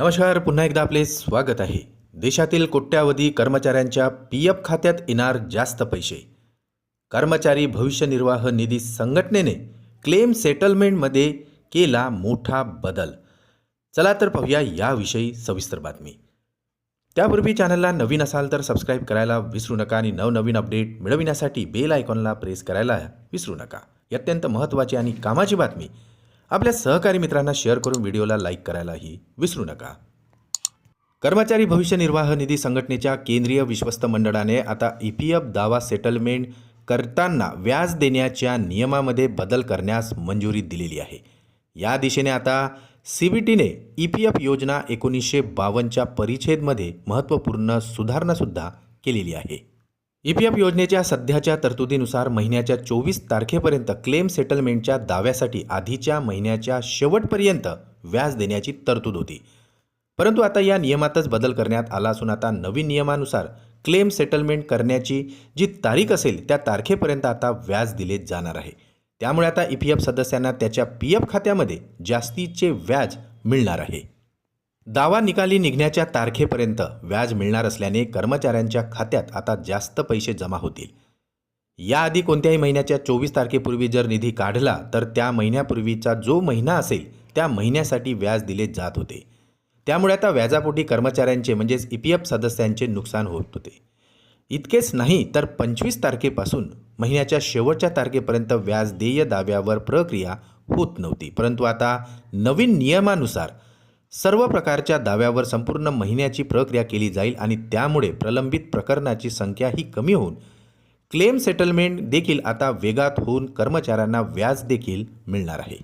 नमस्कार पुन्हा एकदा आपले स्वागत आहे. देशातील कोट्यावधी कर्मचाऱ्यांच्या पी एफ खात्यात येणार जास्त पैसे. कर्मचारी भविष्य निर्वाह निधी संघटनेने क्लेम सेटलमेंटमध्ये केला मोठा बदल. चला तर पाहूया याविषयी सविस्तर बातमी. त्यापूर्वी चॅनलला नवीन असाल तर सबस्क्राईब करायला विसरू नका आणि नवनवीन अपडेट मिळविण्यासाठी बेल आयकॉनला प्रेस करायला विसरू नका. ही अत्यंत महत्त्वाची आणि कामाची बातमी आपल्या सहकारी मित्रांना शेअर करून व्हिडिओला लाईक करायलाही विसरू नका. कर्मचारी भविष्य निर्वाह निधी संघटनेच्या केंद्रीय विश्वस्त मंडळाने आता ई पी एफ दावा सेटलमेंट करताना व्याज देण्याच्या नियमामध्ये बदल करण्यास मंजुरी दिलेली आहे. या दिशेने आता सी बी टीने ई पी एफ योजना एकोणीसशे बावन्नच्या परिच्छेदमध्ये महत्त्वपूर्ण सुधारणासुद्धा केलेली आहे. ई पी एफ योजनेच्या सध्याच्या तरतुदीनुसार महिन्याच्या चोवीस तारखेपर्यंत क्लेम सेटलमेंटच्या दाव्यासाठी आधीच्या महिन्याच्या शेवटपर्यंत व्याज देण्याची तरतूद होती. परंतु आता या नियमातच बदल करण्यात आला असून आता नवीन नियमानुसार क्लेम सेटलमेंट करण्याची जी तारीख असेल त्या तारखेपर्यंत आता व्याज दिले जाणार आहे. त्यामुळे आता ई पी एफ सदस्यांना त्याच्या पी एफ खात्यामध्ये जास्तीचे व्याज मिळणार आहे. दावा निकाली निघण्याच्या तारखेपर्यंत व्याज मिळणार असल्याने कर्मचाऱ्यांच्या खात्यात आता जास्त पैसे जमा होतील. याआधी कोणत्याही महिन्याच्या चोवीस तारखेपूर्वी जर निधी काढला तर त्या महिन्यापूर्वीचा जो महिना असेल त्या महिन्यासाठी व्याज दिले जात होते. त्यामुळे आता व्याजापोटी कर्मचाऱ्यांचे म्हणजेच ई पी एफ सदस्यांचे नुकसान होत होते. इतकेच नाही तर पंचवीस तारखेपासून महिन्याच्या शेवटच्या तारखेपर्यंत व्याज देय दाव्यावर प्रक्रिया होत नव्हती. परंतु आता नवीन नियमानुसार सर्व प्रकारच्या दाव्यावर संपूर्ण महिन्याची प्रक्रिया केली जाईल आणि त्यामुळे प्रलंबित प्रकरणाची संख्या ही कमी होऊन क्लेम सेटलमेंट देखील आता वेगात होऊन कर्मचाऱ्यांना व्याज देखील मिळणार आहे.